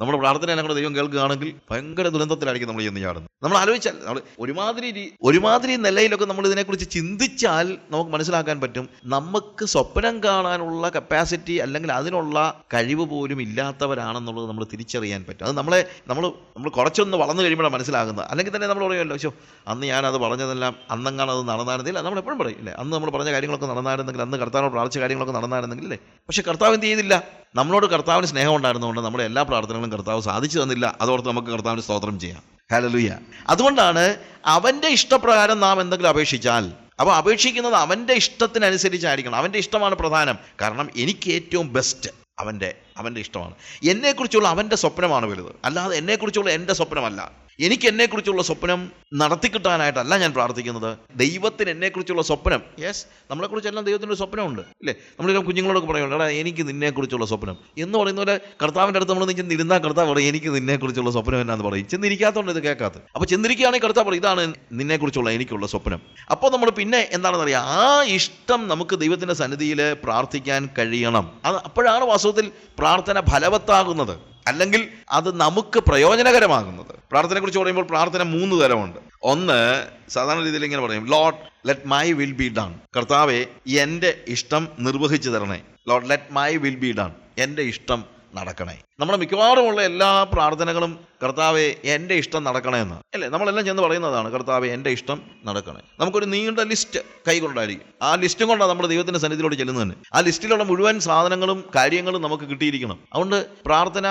നമ്മുടെ പ്രാർത്ഥന ഞങ്ങളുടെ ദൈവം കേൾക്കുകയാണെങ്കിൽ ഭയങ്കര ദുരന്തത്തിലായിരിക്കും നമ്മൾ ചെന്ന് ചാടുന്നത് നമ്മൾ ആലോചിച്ചാൽ നമ്മൾ ഒരുമാതിരി ഒരുമാതിരി നിലയിലൊക്കെ നമ്മൾ ഇതിനെക്കുറിച്ച് ചിന്തിച്ചാൽ നമുക്ക് മനസ്സിലാക്കാൻ പറ്റും നമുക്ക് സ്വപ്നം കാണാനുള്ള കപ്പാസിറ്റി അല്ലെങ്കിൽ അതിനുള്ള കഴിവ് പോലും ഇല്ലാത്തവരാണെന്നുള്ളത് നമ്മൾ തിരിച്ചറിയാൻ പറ്റും. അത് നമ്മളെ നമ്മൾ നമ്മൾ കുറച്ചൊന്ന് വളർന്നു കഴിയുമ്പോഴാണ് മനസ്സിലാകുന്നത്. അല്ലെങ്കിൽ തന്നെ നമ്മൾ പറയുമല്ലോ ശോ അന്ന് ഞാനത് പറഞ്ഞതെല്ലാം അന്നങ്ങാണ് അത് നടന്നായിരുന്നില്ല. നമ്മൾ എപ്പോഴും പറയും ഇല്ലേ അന്ന് നമ്മൾ പറഞ്ഞ കാര്യങ്ങളൊക്കെ നടന്നായിരുന്നെങ്കിൽ അന്ന് കർത്താവിനോട് പ്രാർത്ഥിച്ച കാര്യങ്ങളൊക്കെ നടന്നായിരുന്നെങ്കിൽ അല്ലേ പക്ഷേ കർത്താവ് എന്ത് ചെയ്തില്ല? നമ്മളോട് കർത്താവിന് സ്നേഹം ഉണ്ടായിരുന്നതുകൊണ്ട് നമ്മുടെ എല്ലാ പ്രാർത്ഥനകളും കർത്താവ് സാധിച്ചു തന്നില്ല. അതോർത്ത് നമുക്ക് കർത്താവിന് സ്തോത്രം ചെയ്യാം. ഹലലുയ അതുകൊണ്ടാണ് അവന്റെ ഇഷ്ടപ്രകാരം നാം എന്തെങ്കിലും അപേക്ഷിച്ചാൽ അപ്പോൾ അപേക്ഷിക്കുന്നത് അവന്റെ ഇഷ്ടത്തിനനുസരിച്ചായിരിക്കണം. അവന്റെ ഇഷ്ടമാണ് പ്രധാനം. കാരണം എനിക്ക് ഏറ്റവും ബെസ്റ്റ് അവന്റെ അവന്റെ ഇഷ്ടമാണ്. എന്നെക്കുറിച്ചുള്ള അവന്റെ സ്വപ്നമാണ് വലുത്. അല്ലാതെ എന്നെക്കുറിച്ചുള്ള എന്റെ സ്വപ്നമല്ല. എനിക്ക് എന്നെക്കുറിച്ചുള്ള സ്വപ്നം നടത്തിക്കിട്ടാനായിട്ടല്ല ഞാൻ പ്രാർത്ഥിക്കുന്നത്. ദൈവത്തിന് എന്നെക്കുറിച്ചുള്ള സ്വപ്നം. യെസ് നമ്മളെക്കുറിച്ചെല്ലാം ദൈവത്തിന്റെ ഒരു സ്വപ്നമുണ്ട്. ഇല്ലേ? നമ്മളിപ്പം കുഞ്ഞുങ്ങളോടൊക്കെ പറയുന്നത് എടാ എനിക്ക് നിന്നെക്കുറിച്ചുള്ള സ്വപ്നം. എന്ന് പറയുന്ന പോലെ കർത്താവിന്റെ അടുത്ത് നമ്മൾ ചെന്നിരുന്നാൽ കർത്താവ് പറയും എനിക്ക് നിന്നെക്കുറിച്ചുള്ള സ്വപ്നം എന്നാന്ന് പറയും. ചെന്നിരിക്കാത്തതുകൊണ്ട് ഇത് കേൾക്കാത്തത് അപ്പോൾ ചെന്നിരിക്കുകയാണെങ്കിൽ കർത്താവ് പറയും ഇതാണ് നിന്നെക്കുറിച്ചുള്ള എനിക്കുള്ള സ്വപ്നം. അപ്പോൾ നമ്മൾ പിന്നെ എന്താണെന്ന് അറിയാം ആ ഇഷ്ടം നമുക്ക് ദൈവത്തിന്റെ സന്നിധിയിൽ പ്രാർത്ഥിക്കാൻ കഴിയണം. അത് അപ്പോഴാണ് വാസ്തവത്തിൽ പ്രാർത്ഥന ഫലവത്താകുന്നത്. അല്ലെങ്കിൽ അത് നമുക്ക് പ്രയോജനകരമാകുന്നത്. പ്രാർത്ഥനയെക്കുറിച്ച് പറയുമ്പോൾ പ്രാർത്ഥന മൂന്ന് തരമുണ്ട്. ഒന്ന് സാധാരണ രീതിയിൽ ഇങ്ങനെ പറയും Lord let my will be done കർത്താവെ എന്റെ ഇഷ്ടം നിർവഹിച്ചു തരണേ. Lord let my will be done എന്റെ ഇഷ്ടം നടക്കണേ. നമ്മുടെ മിക്കവാറുമുള്ള എല്ലാ പ്രാർത്ഥനകളും കർത്താവെ എന്റെ ഇഷ്ടം നടക്കണേ എന്ന് അല്ലേ? നമ്മളെല്ലാം ചെന്ന് പറയുന്നതാണ് കർത്താവെ എന്റെ ഇഷ്ടം നടക്കണേ. നമുക്കൊരു നീണ്ട ലിസ്റ്റ് കൈകൊണ്ടായിരിക്കും. ആ ലിസ്റ്റും കൊണ്ടാണ് നമ്മൾ ദൈവത്തിന്റെ സന്നിധിയിലോട്ട് ചെല്ലുന്നത്. തന്നെ ആ ലിസ്റ്റിലുള്ള മുഴുവൻ സാധനങ്ങളും കാര്യങ്ങളും നമുക്ക് കിട്ടിയിരിക്കണം. അതുകൊണ്ട് പ്രാർത്ഥന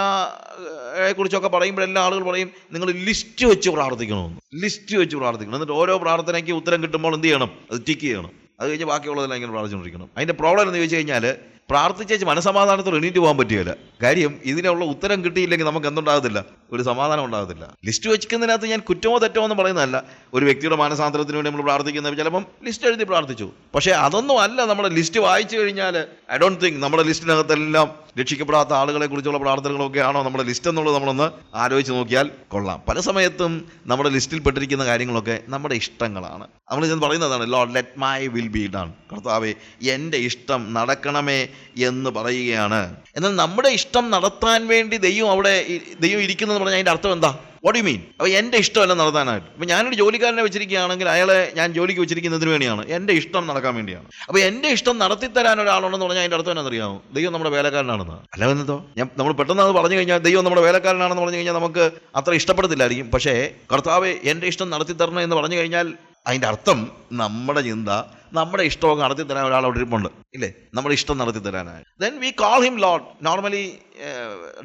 കുറിച്ചൊക്കെ പറയുമ്പോഴെല്ലാം ആളുകൾ പറയും നിങ്ങൾ ലിസ്റ്റ് വെച്ച് പ്രാർത്ഥിക്കണമെന്ന്. ലിസ്റ്റ് വെച്ച് പ്രാർത്ഥിക്കണം. എന്നിട്ട് ഓരോ പ്രാർത്ഥനയ്ക്ക് ഉത്തരം കിട്ടുമ്പോൾ എന്ത് ചെയ്യണം? അത് ടിക്ക് ചെയ്യണം. അത് കഴിഞ്ഞ് ബാക്കിയുള്ളതെല്ലാം ഇങ്ങനെ പ്രാർത്ഥിച്ചുകൊണ്ടിരിക്കണം. അതിന്റെ പ്രോബ്ലം എന്ന് ചോദിച്ചു കഴിഞ്ഞാൽ പ്രാർത്ഥിച്ചേച്ച് മനസമാധാനത്തോടെ എണീറ്റ് പോകാൻ പറ്റുകയില്ല. കാര്യം ഇതിനുള്ള ഉത്തരം കിട്ടിയില്ലെങ്കിൽ നമുക്ക് എന്തുണ്ടാകത്തില്ല? ഒരു സമാധാനം ഉണ്ടാകത്തില്ല. ലിസ്റ്റ് വെച്ചിരിക്കുന്നതിനകത്ത് ഞാൻ കുറ്റമോ തെറ്റോ എന്ന് പറയുന്നതല്ല. ഒരു വ്യക്തിയുടെ മാനസാന്തരത്തിന് വേണ്ടി നമ്മൾ പ്രാർത്ഥിക്കുന്ന ചിലപ്പം ലിസ്റ്റ് എഴുതി പ്രാർത്ഥിച്ചു. പക്ഷേ അതൊന്നും അല്ല നമ്മുടെ ലിസ്റ്റ് വായിച്ചു കഴിഞ്ഞാൽ ഐ ഡോണ്ട് തിങ്ക് നമ്മുടെ ലിസ്റ്റിനകത്തെല്ലാം രക്ഷിക്കപ്പെടാത്ത ആളുകളെ കുറിച്ചുള്ള പ്രാർത്ഥനകളൊക്കെ ആണോ നമ്മുടെ ലിസ്റ്റ് എന്നുള്ളത് നമ്മളൊന്ന് ആലോചിച്ച് നോക്കിയാൽ കൊള്ളാം. പല സമയത്തും നമ്മുടെ ലിസ്റ്റിൽ പെട്ടിരിക്കുന്ന കാര്യങ്ങളൊക്കെ നമ്മുടെ ഇഷ്ടങ്ങളാണ്. നമ്മൾ ഞാൻ പറയുന്നതാണ് Lord let my will be done കർത്താവേ എന്റെ ഇഷ്ടം നടക്കണമേ എന്ന് പറയുകയാണ്. എന്നാൽ നമ്മുടെ ഇഷ്ടം നടത്താൻ വേണ്ടി ദൈവം അവിടെ ദൈവം ഇരിക്കുന്നതെന്ന് പറഞ്ഞാൽ അതിന്റെ അർത്ഥം എന്താ? വാട്ട് യു മീൻ അപ്പോൾ എന്റെ ഇഷ്ടമല്ല നടത്താനായിട്ട്. അപ്പോൾ ഞാനൊരു ജോലിക്കാരനെ വെച്ചിരിക്കുകയാണെങ്കിൽ അയാളെ ഞാൻ ജോലിക്ക് വെച്ചിരിക്കുന്നതിന് വേണ്ടിയാണ്. എന്റെ ഇഷ്ടം നടക്കാൻ വേണ്ടിയാണ്. അപ്പോൾ എന്റെ ഇഷ്ടം നടത്തിത്തരാൻ ഒരാളുണ്ടെന്ന് പറഞ്ഞാൽ അതിന്റെ അർത്ഥം അറിയാമോ ദൈവം നമ്മുടെ വേലക്കാരനാണെന്ന്. അല്ല ഞാൻ നമ്മൾ പെട്ടെന്ന് അത് പറഞ്ഞു കഴിഞ്ഞാൽ ദൈവം നമ്മുടെ വേലക്കാരനാണെന്ന് പറഞ്ഞു കഴിഞ്ഞാൽ നമുക്ക് അത്ര ഇഷ്ടപ്പെടത്തില്ലായിരിക്കും. പക്ഷേ കർത്താവ് എന്റെ ഇഷ്ടം നടത്തിത്തരണം എന്ന് പറഞ്ഞു കഴിഞ്ഞാൽ അതിന്റെ അർത്ഥം നമ്മുടെ ചിന്ത നമ്മുടെ ഇഷ്ടമൊക്കെ നടത്തി തരാൻ ഒരാൾ അവിടെ ഇരിപ്പുണ്ട്. ഇല്ലേ? നമ്മുടെ ഇഷ്ടം നടത്തി തരാനായി. Then we call him Lord normally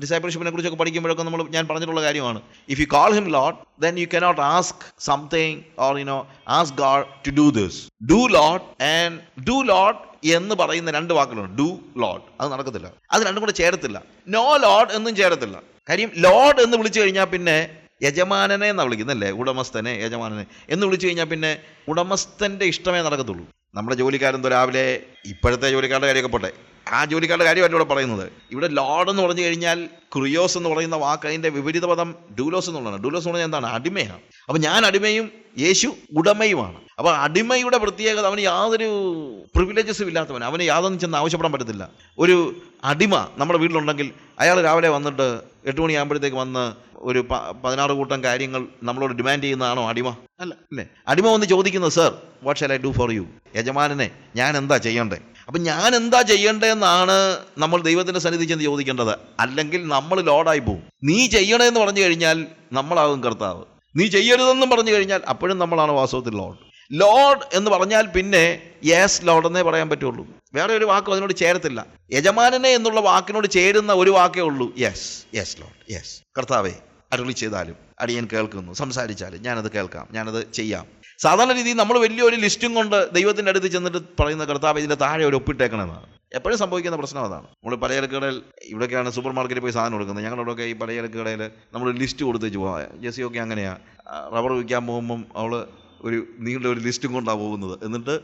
ഡിസൈബിൾഷിപ്പിനെ കുറിച്ചൊക്കെ പഠിക്കുമ്പോഴൊക്കെ നമ്മൾ ഞാൻ പറഞ്ഞിട്ടുള്ള കാര്യമാണ്. If you call him Lord then you cannot ask something or you know ask God to do this do Lord and do Lord എന്ന് പറയുന്ന രണ്ട് വാക്കുകളുണ്ട്. ഡു ലോഡ് അത് നടക്കത്തില്ല. അത് രണ്ടും കൂടെ ചേരത്തില്ല. നോ ലോഡ് എന്നും ചേരത്തില്ല. കാര്യം ലോഡ് എന്ന് വിളിച്ചു കഴിഞ്ഞാൽ പിന്നെ യജമാനനെ എന്നാണ് വിളിക്കുന്നല്ലേ ഉടമസ്ഥനെ യജമാനനെ. എന്ന് വിളിച്ചു കഴിഞ്ഞാൽ പിന്നെ ഉടമസ്ഥന്റെ ഇഷ്ടമേ നടക്കത്തുള്ളൂ. നമ്മുടെ ജോലിക്കാരെന്തോ രാവിലെ ഇപ്പോഴത്തെ ജോലിക്കാരുടെ കാര്യമൊക്കെ പോട്ടെ. ആ ജോലിക്കാരുടെ കാര്യമല്ല ഇവിടെ പറയുന്നത്. ഇവിടെ ലോഡ് എന്ന് പറഞ്ഞു കഴിഞ്ഞാൽ ക്രിയോസ് എന്ന് പറയുന്ന വാക്ക് അതിന്റെ വിപരീത പദം ഡൂലോസ് എന്നുള്ളതാണ്. ഡൂലോസ് എന്ന് പറഞ്ഞാൽ എന്താണ്? അടിമയാണ്. അപ്പം ഞാൻ അടിമയും യേശു ഉടമയുമാണ്. അപ്പോൾ അടിമയുടെ പ്രത്യേകത അവന് യാതൊരു പ്രിവിലേജസും ഇല്ലാത്തവൻ അവന് യാതൊന്നും ചെന്ന് ആവശ്യപ്പെടാൻ പറ്റത്തില്ല. ഒരു അടിമ നമ്മുടെ വീട്ടിലുണ്ടെങ്കിൽ അയാൾ രാവിലെ വന്നിട്ട് എട്ട് മണിയാകുമ്പോഴത്തേക്ക് വന്ന് ഒരു പതിനാറ് കൂട്ടം കാര്യങ്ങൾ നമ്മളോട് ഡിമാൻഡ് ചെയ്യുന്നതാണോ അടിമ? അല്ല. അല്ലേ? അടിമ വന്ന് ചോദിക്കുന്നത് sir what shall I do for you യജമാനനെ ഞാൻ എന്താ ചെയ്യണ്ടേ? അപ്പം ഞാൻ എന്താ ചെയ്യേണ്ടതെന്നാണ് നമ്മൾ ദൈവത്തിന്റെ സന്നിധി ചെന്ന് ചോദിക്കേണ്ടത്. അല്ലെങ്കിൽ നമ്മൾ ലോഡായി പോകും നീ ചെയ്യണമെന്ന് പറഞ്ഞു കഴിഞ്ഞാൽ നമ്മളാകും കർത്താവ്. നീ ചെയ്യരുതെന്നും പറഞ്ഞു കഴിഞ്ഞാൽ അപ്പോഴും നമ്മളാണ് വാസ്തവത്തിൽ ലോഡ്. ലോഡ് എന്ന് പറഞ്ഞാൽ പിന്നെ യേസ് ലോഡ് എന്നേ പറയാൻ പറ്റുള്ളൂ. വേറെ ഒരു വാക്കും അതിനോട് ചേരത്തില്ല. യജമാനനെ എന്നുള്ള വാക്കിനോട് ചേരുന്ന ഒരു വാക്കേ ഉള്ളൂ. യെസ് യെസ് ലോഡ് യെസ് കർത്താവേ അരുളി ചെയ്താലും അടിയൻ കേൾക്കുന്നു. സംസാരിച്ചാലും ഞാനത് കേൾക്കാം ഞാനത് ചെയ്യാം. സാധാരണ രീതിയിൽ നമ്മൾ വലിയൊരു ലിസ്റ്റും കൊണ്ട് ദൈവത്തിന്റെ അടുത്ത് ചെന്നിട്ട് പറയുന്ന കർത്താവ് ഇതിന്റെ താഴെ ഒരു ഒപ്പിട്ടേക്കണമെന്നാണ് എപ്പോഴും സംഭവിക്കുന്ന പ്രശ്നം അതാണ്. നമ്മൾ പലചരക്കടയിൽ ഇവിടെയൊക്കെയാണ് സൂപ്പർ മാർക്കറ്റിൽ പോയി സാധനം കൊടുക്കുന്നത് ഞങ്ങളുടെയൊക്കെ ഈ പലചരക്കടയിൽ നമ്മൾ ലിസ്റ്റ് കൊടുത്ത് പോവാം ജെസ്സിയൊക്കെ അങ്ങനെയാണ് റബ്ബർ വിൽക്കാൻ പോകുമ്പം അവൾ ഒരു നീണ്ട ഒരു ലിസ്റ്റും കൊണ്ടാണ് പോകുന്നത്. എന്നിട്ട്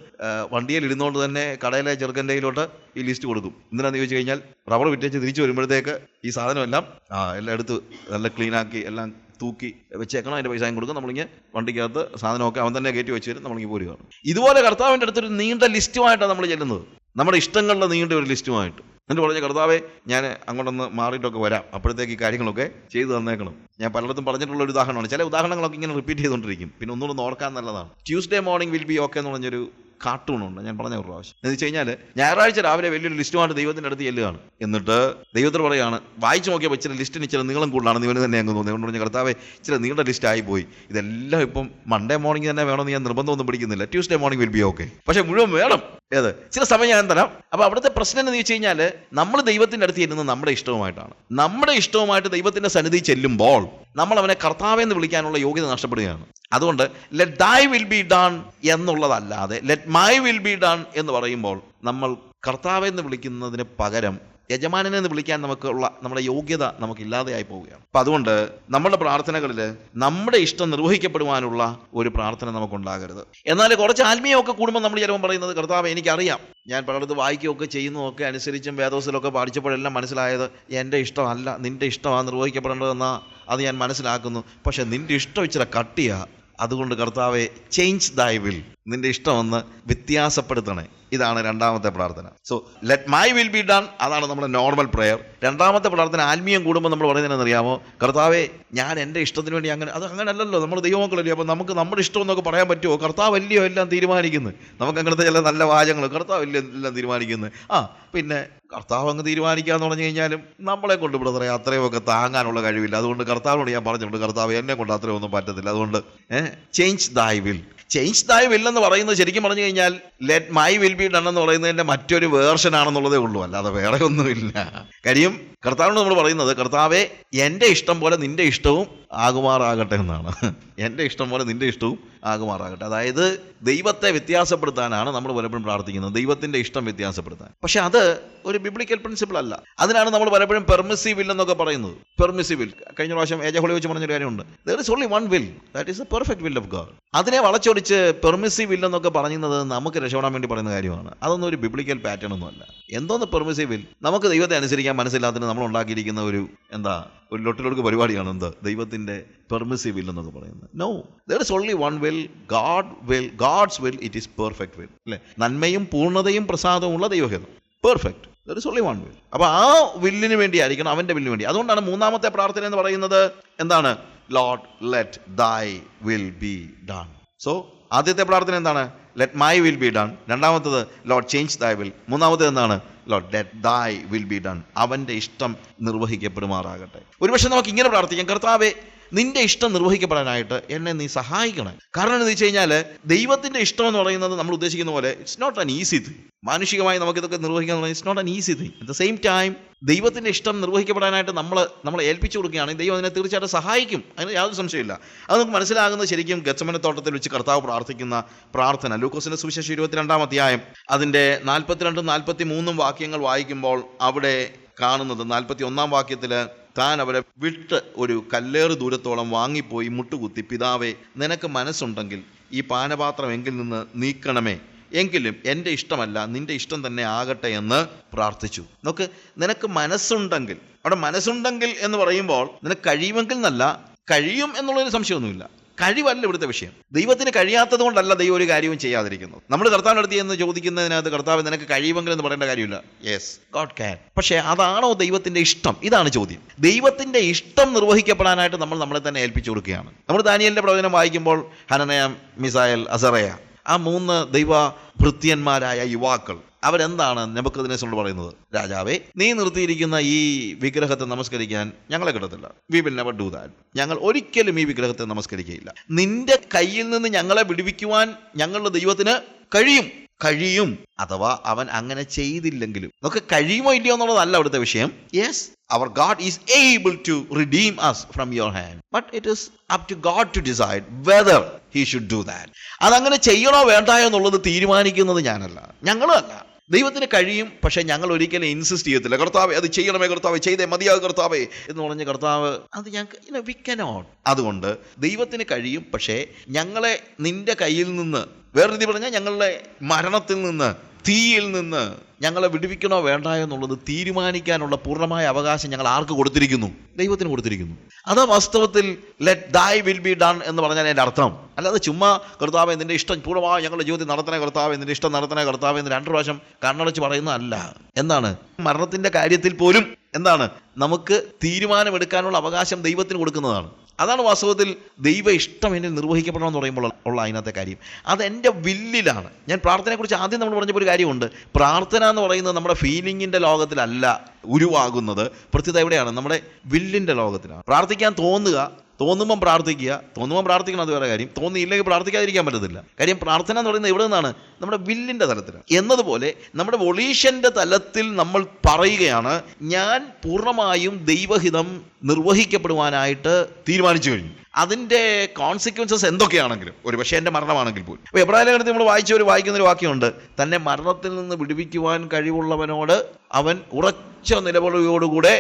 വണ്ടിയിൽ ഇരുന്നുകൊണ്ട് തന്നെ കടയിലെ ചെറുക്കന്റെ കയ്യിലോട്ട് ഈ ലിസ്റ്റ് കൊടുക്കും. എന്തിനാന്ന് ചോദിച്ചു കഴിഞ്ഞാൽ റബ്ബർ വിറ്റേച്ച് തിരിച്ചു വരുമ്പോഴത്തേക്ക് ഈ സാധനമെല്ലാം ആ എല്ലാം എടുത്ത് നല്ല ക്ലീനാക്കി എല്ലാം തൂക്കി വെച്ചേക്കണം. അതിന്റെ പൈസയും കൊടുക്കും. നമ്മളിങ്ങനെ വണ്ടിക്കകത്ത് സാധനമൊക്കെ അവൻ തന്നെ കയറ്റി വെച്ച് തരും. നമ്മളിങ്ങനെ പോരുകയാണ്. ഇതുപോലെ കർത്താവിന്റെ അടുത്തൊരു നീണ്ട ലിസ്റ്റുമായിട്ടാണ് നമ്മൾ ചെല്ലുന്നത്. നമ്മുടെ ഇഷ്ടങ്ങളുടെ നീണ്ട ഒരു ലിസ്റ്റുമായിട്ട്. എന്നിട്ട് പറഞ്ഞ കർത്താവെ ഞാൻ അങ്ങോട്ടൊന്ന് മാറിയിട്ടൊക്കെ വരാം. അപ്പോഴത്തേക്ക് ഈ കാര്യങ്ങളൊക്കെ ചെയ്തു തന്നേക്കണം. ഞാൻ പലയിടത്തും പറഞ്ഞിട്ടുള്ള ഒരു ഉദാഹരണമാണ്. ചില ഉദാഹരണങ്ങളൊക്കെ ഇങ്ങനെ റിപ്പീറ്റ് ചെയ്തുകൊണ്ടിരിക്കും. പിന്നെ ഒന്നുകൂടെ ഒന്ന് ഓർക്കാൻ നല്ലതാണ് Tuesday morning will be okay എന്ന് പറഞ്ഞൊരു കാർട്ടൂണുണ്ട്. ഞാൻ പറഞ്ഞ ഒരു പ്രാവശ്യം. എന്ന് വെച്ച് കഴിഞ്ഞാൽ ഞായറാഴ്ച രാവിലെ വലിയൊരു ലിസ്റ്റുമായിട്ട് ദൈവത്തിന്റെ അടുത്ത് ചെല്ലുകയാണ്. എന്നിട്ട് ദൈവത്തിൽ പറയാണ് വായിച്ചു നോക്കിയപ്പോൾ ഇച്ചിരി ലിസ്റ്റിന് ഇച്ചിരി നീളം കൂടുതലാണ് ഇവന് തന്നെ അങ്ങ് തോന്നുന്നു അതുകൊണ്ട് പറഞ്ഞ കർത്താവെ ഇച്ചിരി നീണ്ട ലിസ്റ്റ് ആയിപ്പോയി പോയി. ഇതെല്ലാം ഇപ്പം മൺഡേ മോർണിംഗ് തന്നെ വേണമെന്ന് ഞാൻ നിർബന്ധമൊന്നും പിടിക്കുന്നില്ല. Tuesday morning will be okay പക്ഷേ മുഴുവൻ വേണം. ഏത്? ചില സമയം ഞാൻ തരാം. അപ്പോൾ അവിടുത്തെ പ്രശ്നം എന്ന് വെച്ച് കഴിഞ്ഞാൽ നമ്മൾ ദൈവത്തിന്റെ അടുത്ത് ചെല്ലുന്നത് നമ്മുടെ ഇഷ്ടവുമായിട്ടാണ്. നമ്മുടെ ഇഷ്ടവുമായിട്ട് ദൈവത്തിന്റെ സന്നിധി ചെല്ലുമ്പോൾ നമ്മൾ അവനെ കർത്താവെന്ന് വിളിക്കാനുള്ള യോഗ്യത നഷ്ടപ്പെടുകയാണ്. അതുകൊണ്ട് let thy will be done എന്നുള്ളതല്ലാതെ let my will be done എന്ന് പറയുമ്പോൾ നമ്മൾ കർത്താവ് എന്ന് വിളിക്കുന്നതിന് പകരം യജമാനനെ എന്ന് വിളിക്കാൻ നമുക്കുള്ള നമ്മുടെ യോഗ്യത നമുക്കില്ലാതെയായി പോവുകയാണ്. അപ്പം അതുകൊണ്ട് നമ്മുടെ പ്രാർത്ഥനകളിൽ നമ്മുടെ ഇഷ്ടം നിർവഹിക്കപ്പെടുവാനുള്ള ഒരു പ്രാർത്ഥന നമുക്കുണ്ടാകരുത്. എന്നാൽ കുറച്ച് ആത്മീയമൊക്കെ കൂടുമ്പോൾ നമ്മൾ ചിലപ്പോൾ പറയുന്നത് കർത്താവ് എനിക്കറിയാം. ഞാൻ പലയിടത്ത് വായിക്കുകയൊക്കെ ചെയ്യുന്നതൊക്കെ അനുസരിച്ചും വേദോസിലൊക്കെ പഠിച്ചപ്പോഴെല്ലാം മനസ്സിലായത് എന്റെ ഇഷ്ടമല്ല നിന്റെ ഇഷ്ടമാണ് നിർവഹിക്കപ്പെടേണ്ടതെന്നാ അത് ഞാൻ മനസ്സിലാക്കുന്നു. പക്ഷേ നിന്റെ ഇഷ്ടം ഇച്ചിരി കട്ടിയാ. അതുകൊണ്ട് കർത്താവെ ചേഞ്ച് ദൈ വിൽ നിന്റെ ഇഷ്ടമൊന്ന് വ്യത്യാസപ്പെടുത്തണേ. ഇതാണ് രണ്ടാമത്തെ പ്രാർത്ഥന. So let my will be done അതാണ് നമ്മുടെ നോർമൽ പ്രെയർ രണ്ടാമത്തെ പ്രാർത്ഥന ആത്മീയം കൂടുമ്പോൾ നമ്മൾ പറയുന്നതെന്ന് അറിയാമോ കർത്താവെ ഞാൻ എന്റെ ഇഷ്ടത്തിന് വേണ്ടി അങ്ങനെ അത് അങ്ങനെ അല്ലല്ലോ നമ്മൾ ദൈവമക്കളല്ലേ. അപ്പോൾ നമുക്ക് നമ്മുടെ ഇഷ്ടം എന്നൊക്കെ പറയാൻ പറ്റുമോ? കർത്താവ് അല്ലയോ എല്ലാം തീരുമാനിക്കുന്നു. നമുക്ക് അങ്ങനത്തെ ചില നല്ല വാചകങ്ങൾ കർത്താവ് അല്ലയോ എല്ലാം തീരുമാനിക്കുന്നു. ആ പിന്നെ കർത്താവ് അങ്ങ് തീരുമാനിക്കാന്ന് പറഞ്ഞു കഴിഞ്ഞാലും നമ്മളെ കൊണ്ട് ഇവിടെ പറയാം അത്രയുമൊക്കെ താങ്ങാനുള്ള കഴിവില്ല. അതുകൊണ്ട് കർത്താവിനോട് ഞാൻ പറഞ്ഞിട്ടുണ്ട് കർത്താവ് എന്നെ കൊണ്ട് അത്രയൊന്നും പറ്റത്തില്ല. അതുകൊണ്ട് change thy will change thy will എന്ന് പറയുന്നത് ശരിക്കും പറഞ്ഞു കഴിഞ്ഞാൽ let my will be done എന്ന് പറയുന്നതിന്റെ മറ്റൊരു വേർഷൻ ആണെന്നുള്ളതേ ഉള്ളൂ. അല്ലാതെ വേറെ ഒന്നുമില്ല. കാര്യം കർത്താവിനോട് നമ്മൾ പറയുന്നത് കർത്താവെ എന്റെ ഇഷ്ടം പോലെ നിന്റെ ഇഷ്ടവും ആകുമാറാകട്ടെ എന്നാണ്. എന്റെ ഇഷ്ടം പോലെ നിന്റെ ഇഷ്ടവും ആകുമാറാകട്ടെ. അതായത് ദൈവത്തെ വ്യത്യാസപ്പെടുത്താനാണ് നമ്മൾ പലപ്പോഴും പ്രാർത്ഥിക്കുന്നത്. ദൈവത്തിന്റെ ഇഷ്ടം വ്യത്യാസപ്പെടുത്താൻ. പക്ഷെ അത് ഒരു ബിബ്ലിക്കൽ പ്രിൻസിപ്പിൾ അല്ല. അതിനാണ് നമ്മൾ പലപ്പോഴും പെർമിസീവ് വിൽ എന്നൊക്കെ പറയുന്നത്. പെർമിസീവ് വിൽ കഴിഞ്ഞ പ്രാവശ്യം ഏജഹോളി വെച്ച് പറഞ്ഞൊരു കാര്യമുണ്ട്. There is only one will that is a perfect will of God അതിനെ വളച്ചൊടിച്ച് പെർമിസീവ് വിൽ എന്നൊക്കെ പറയുന്നത് നമുക്ക് രക്ഷപ്പെടാൻ വേണ്ടി പറയുന്ന കാര്യമാണ്. അതൊന്നും ഒരു ബിബ്ലിക്കൽ പാറ്റേൺ ഒന്നുമല്ല. എന്തോന്ന് പെർമിസീവിൽ നമുക്ക് ദൈവത്തെ അനുസരിക്കാൻ മനസ്സില്ലാത്തതിന് നമ്മൾ ഉണ്ടാക്കിയിരിക്കുന്ന ഒരു എന്താ ഒരു ലൊട്ടിലൊടുക്ക് പരിപാടിയാണ് എന്ത്? ദൈവത്തിന്റെ പെർമിസീവ് വിൽ എന്നൊക്കെ പറയുന്നത്. No there is only one will God will God's will it is perfect will അല്ലേ? നന്മയും പൂർണതയും പ്രസാദവും ഉള്ള ദൈവഹിതം. Perfect there is only one will അപ്പോൾ ആ വില്ലിന് വേണ്ടി ആയിരിക്കണം അവന്റെ വില്ലിന് വേണ്ടി. അതുകൊണ്ടാണ് മൂന്നാമത്തെ പ്രാർത്ഥന എന്ന് പറയുന്നത് എന്താണ്? Lord let thy will be done so ആദ്യത്തെ പ്രാർത്ഥന എന്താണ്? Let my will be done രണ്ടാമത്തത് ലോഡ് ചേഞ്ച് ദൈ വിൽ മൂന്നാമത്തത് എന്താണ്? Lord let thy will be done അവന്റെ ഇഷ്ടം നിർവഹിക്കപ്പെടുമാറാകട്ടെ. ഒരുപക്ഷെ നമുക്ക് ഇങ്ങനെ പ്രാർത്ഥിക്കാം. കർത്താവെ നിന്റെ ഇഷ്ടം നിർവഹിക്കപ്പെടാനായിട്ട് എന്നെ നീ സഹായിക്കണേ. കാരണം എന്ന് വെച്ച് കഴിഞ്ഞാൽ ദൈവത്തിന്റെ ഇഷ്ടം എന്ന് പറയുന്നത് നമ്മൾ ഉദ്ദേശിക്കുന്ന പോലെ it's not an easy thing മാനുഷികമായി നമുക്കിതൊക്കെ നിർവഹിക്കാൻ it's not an easy thing at the same time ദൈവത്തിന്റെ ഇഷ്ടം നിർവഹിക്കപ്പെടാനായിട്ട് നമ്മൾ നമ്മൾ ഏൽപ്പിച്ചു കൊടുക്കുകയാണെങ്കിൽ ദൈവം അതിനെ തീർച്ചയായിട്ടും സഹായിക്കും. അതിന് യാതൊരു സംശയമില്ല അത് നമുക്ക് മനസ്സിലാകുന്നത് ശരിക്കും ഗച്ചമന തോട്ടത്തിൽ വെച്ച് കർത്താവ് പ്രാർത്ഥിക്കുന്ന പ്രാർത്ഥന. ലൂക്കോസിന്റെ സുവിശേഷം ഇരുപത്തിരണ്ടാം അധ്യായം അതിന്റെ നാൽപ്പത്തിരണ്ടും നാൽപ്പത്തി മൂന്നും വാക്യങ്ങൾ വായിക്കുമ്പോൾ അവിടെ കാണുന്നത് നാൽപ്പത്തി ഒന്നാം വാക്യത്തിൽ താൻ അവരെ വിട്ട് ഒരു കല്ലേറ് ദൂരത്തോളം വാങ്ങിപ്പോയി മുട്ടുകുത്തി പിതാവേ നിനക്ക് മനസ്സുണ്ടെങ്കിൽ ഈ പാനപാത്രം എങ്കിൽ നിന്ന് നീക്കണമേ. എങ്കിലും എന്റെ ഇഷ്ടമല്ല നിന്റെ ഇഷ്ടം തന്നെ ആകട്ടെ എന്ന് പ്രാർത്ഥിച്ചു. നോക്ക് നിനക്ക് മനസ്സുണ്ടെങ്കിൽ അവിടെ മനസ്സുണ്ടെങ്കിൽ എന്ന് പറയുമ്പോൾ നിനക്ക് കഴിയുമെങ്കിൽ എന്നല്ല കഴിയും എന്നുള്ളൊരു സംശയമൊന്നുമില്ല. കഴിവല്ല ഇവിടുത്തെ വിഷയം. ദൈവത്തിന് കഴിയാത്തത് കൊണ്ടല്ല ദൈവം ഒരു കാര്യവും ചെയ്യാതിരിക്കുന്നത്. നമ്മൾ കർത്താവിന്റെ അടുത്ത് എന്ന് ചോദിക്കുന്നതിനകത്ത് കർത്താവ് നിനക്ക് കഴിയുമെങ്കിൽ എന്ന് പറയേണ്ട കാര്യമില്ല. യെസ് ഗോഡ് കാൻ പക്ഷേ അതാണോ ദൈവത്തിന്റെ ഇഷ്ടം? ഇതാണ് ചോദ്യം. ദൈവത്തിന്റെ ഇഷ്ടം നിർവഹിക്കപ്പെടാനായിട്ട് നമ്മൾ നമ്മളെ തന്നെ ഏൽപ്പിച്ചു കൊടുക്കുകയാണ്. നമ്മൾ ദാനിയലിന്റെ പ്രവചനം വായിക്കുമ്പോൾ ഹനനയ മിസായൽ അസറയ ആ മൂന്ന് ദൈവ ഭൃത്യന്മാരായ യുവാക്കൾ അവരെന്താണ് നെബുക്കദിനേശ്വരോട് പറയുന്നത്? രാജാവേ നീ നിർത്തിയിരിക്കുന്ന ഈ വിഗ്രഹത്തെ നമസ്കരിക്കാൻ ഞങ്ങളെ കിട്ടത്തില്ല. We will never do that ഞങ്ങൾ ഒരിക്കലും ഈ വിഗ്രഹത്തെ നമസ്കരിക്കുകയില്ല. നിന്റെ കയ്യിൽ നിന്ന് ഞങ്ങളെ വിടുവിക്കുവാൻ ഞങ്ങളുടെ ദൈവത്തിന് കഴിയും. കഴിയും. അഥവാ അവൻ അങ്ങനെ ചെയ്തില്ലെങ്കിലും. നമുക്ക് കഴിയുമോ ഇല്ലയോ എന്നുള്ളതല്ല അവിടുത്തെ വിഷയം. Yes our God is able to redeem us from your hand but it is up to God to decide whether he should do that അതങ്ങനെ ചെയ്യണോ വേണ്ടായോ എന്നുള്ളത് തീരുമാനിക്കുന്നത് ഞാനല്ല. ഞങ്ങളും അല്ല ദൈവത്തിന് കഴിയും പക്ഷേ ഞങ്ങൾ ഒരിക്കലും ഇൻസിസ്റ്റ് ചെയ്യത്തില്ല. കർത്താവെ അത് ചെയ്യണമേ കർത്താവെ ചെയ്തേ മതിയാകും കർത്താവേ എന്ന് പറഞ്ഞ് കർത്താവ് അത് ഞങ്ങൾക്ക് വി കനോട്ട് അതുകൊണ്ട് ദൈവത്തിന് കഴിയും പക്ഷേ ഞങ്ങളെ നിന്റെ കയ്യിൽ നിന്ന് വേറെ രീതി പറഞ്ഞാൽ ഞങ്ങളുടെ മരണത്തിൽ നിന്ന് തീയിൽ നിന്ന് ഞങ്ങളെ വിടുവിക്കണോ വേണ്ട എന്നുള്ളത് തീരുമാനിക്കാനുള്ള പൂർണമായ അവകാശം ഞങ്ങൾ ആർക്ക് കൊടുത്തിരിക്കുന്നു? ദൈവത്തിന് കൊടുത്തിരിക്കുന്നു. അത് വാസ്തവത്തിൽ let thy will be done എന്ന് പറഞ്ഞാൽ എന്റെ അർത്ഥം. അല്ലാതെ ചുമ്മാ കർത്താവ് നിന്റെ ഇഷ്ടം പൂർണമായി ഞങ്ങളുടെ ജീവിതത്തിൽ നടത്തണേ കർത്താവ് നിന്റെ ഇഷ്ടം നടത്തണേ കർത്താവ് എന്ന് രണ്ട് പ്രാവശ്യം കണ്ണടച്ച് പറയുന്നതല്ല. എന്താണ്? മരണത്തിന്റെ കാര്യത്തിൽ പോലും എന്താണ്? നമുക്ക് തീരുമാനമെടുക്കാനുള്ള അവകാശം ദൈവത്തിന് കൊടുക്കുന്നതാണ്. അതാണ് വാസ്തവത്തിൽ ദൈവ ഇഷ്ടം എന്നിൽ നിർവഹിക്കപ്പെടണം എന്ന് പറയുമ്പോൾ ഉള്ള അതിനകത്തെ കാര്യം. അത് എന്റെ വില്ലിലാണ്. ഞാൻ പ്രാർത്ഥനയെക്കുറിച്ച് ആദ്യം നമ്മൾ പറഞ്ഞപ്പോൾ ഒരു കാര്യമുണ്ട്. പ്രാർത്ഥന എന്ന് പറയുന്നത് നമ്മുടെ ഫീലിങ്ങിന്റെ ലോകത്തിലല്ല ഉരുവാകുന്നത്. പ്രത്യേകത എവിടെയാണ്? നമ്മുടെ വില്ലിന്റെ ലോകത്തിലാണ്. പ്രാർത്ഥിക്കാൻ തോന്നുക തോന്നുമ്പം പ്രാർത്ഥിക്കുക തോന്നുമ്പം പ്രാർത്ഥിക്കണം അത് വേറെ കാര്യം. തോന്നിയില്ലെങ്കിൽ പ്രാർത്ഥിക്കാതിരിക്കാൻ പറ്റത്തില്ല. കാര്യം പ്രാർത്ഥന എന്ന് പറയുന്നത് എവിടെ നിന്നാണ് നമ്മുടെ വില്ലിന്റെ തലത്തിൽ എന്നതുപോലെ നമ്മുടെ വൊളീഷന്റെ തലത്തിൽ നമ്മൾ പറയുകയാണ് ഞാൻ പൂർണമായും ദൈവഹിതം നിർവഹിക്കപ്പെടുവാനായിട്ട് തീരുമാനിച്ചു കഴിഞ്ഞു. അതിന്റെ കോൺസിക്വൻസസ് എന്തൊക്കെയാണെങ്കിലും ഒരു പക്ഷേ എന്റെ മരണമാണെങ്കിൽ പോലും. അപ്പോൾ എബ്രാഹിം ലേഖനത്തിൽ നമ്മൾ വായിച്ചവർ വായിക്കുന്നൊരു വാക്യമുണ്ട് തന്നെ മരണത്തിൽ നിന്ന് വിടുവിക്കുവാൻ കഴിവുള്ളവനോട് അവൻ ഉറച്ച നിലവിളിയോടുകൂടെ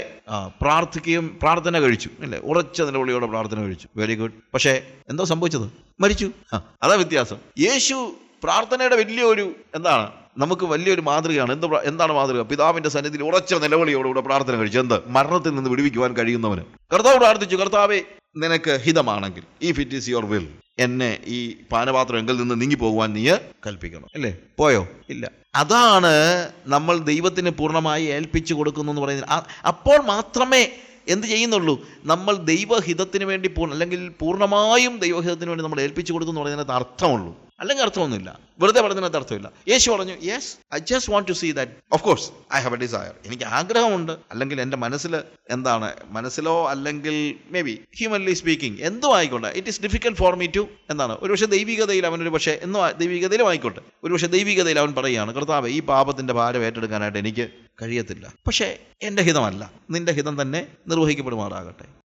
പ്രാർത്ഥിക്കുകയും പ്രാർത്ഥന കഴിച്ചു. അല്ലേ ഉറച്ച നിലവിളിയോടെ പ്രാർത്ഥന കഴിച്ചു. വെരി ഗുഡ് പക്ഷേ എന്തോ സംഭവിച്ചത്? മരിച്ചു. അതാ വ്യത്യാസം. യേശു പ്രാർത്ഥനയുടെ വലിയൊരു എന്താണ്? നമുക്ക് വലിയൊരു മാതൃകയാണ്. എന്ത് എന്താണ് മാതൃക? പിതാവിന്റെ സന്നിധിയിൽ ഉറച്ച നിലവിളിയോടുകൂടെ പ്രാർത്ഥന കഴിച്ചു എന്ത്? മരണത്തിൽ നിന്ന് വിടുവിക്കുവാൻ കഴിയുന്നവന്. കർത്താവ് പ്രാർത്ഥിച്ചു. കർത്താവെ നിനക്ക് ഹിതമാണെങ്കിൽ if it is your will എന്നെ ഈ പാനപാത്രം എങ്കിൽ നിന്ന് നീങ്ങി പോകുവാൻ നീ കൽപ്പിക്കണം. അല്ലേ? പോയോ? ഇല്ല. അതാണ് നമ്മൾ ദൈവത്തിന് പൂർണമായി ഏൽപ്പിച്ചു കൊടുക്കുന്നു എന്ന് പറയുന്നത്. അപ്പോൾ മാത്രമേ എന്ത് ചെയ്യുന്നുള്ളൂ? നമ്മൾ ദൈവഹിതത്തിന് വേണ്ടി പൂർണ അല്ലെങ്കിൽ പൂർണമായും ദൈവഹിതത്തിന് വേണ്ടി നമ്മൾ ഏൽപ്പിച്ചു കൊടുക്കുന്നു എന്ന് പറയുന്നതിനകത്ത് അർത്ഥമുള്ളൂ. അല്ലെങ്കിൽ അർത്ഥമൊന്നുമില്ല. വെറുതെ പറഞ്ഞതിനകത്ത് അർത്ഥമില്ല. യേശു പറഞ്ഞു yes I just want to see that of course I have a desire എനിക്ക് ആഗ്രഹമുണ്ട്. അല്ലെങ്കിൽ എന്റെ മനസ്സിൽ എന്താണ്? മനസ്സിലോ അല്ലെങ്കിൽ മേ ബി ഹ്യൂമൻലി സ്പീക്കിംഗ് എന്തോ ആയിക്കോട്ടെ. It is difficult for me to എന്താണ്? ഒരു പക്ഷേ ദൈവികതയിൽ അവനൊരു പക്ഷേ എന്നോ ദൈവികതയിലും ആയിക്കോട്ടെ. ഒരു പക്ഷേ ദൈവികതയിൽ അവൻ പറയുകയാണ് കർത്താവ് ഈ പാപത്തിന്റെ ഭാരം ഏറ്റെടുക്കാനായിട്ട് എനിക്ക് കഴിയത്തില്ല. പക്ഷേ എന്റെ ഹിതമല്ല. നിന്റെ ഹിതം തന്നെ നിർവഹിക്കപ്പെടുമാറാകട്ടെ.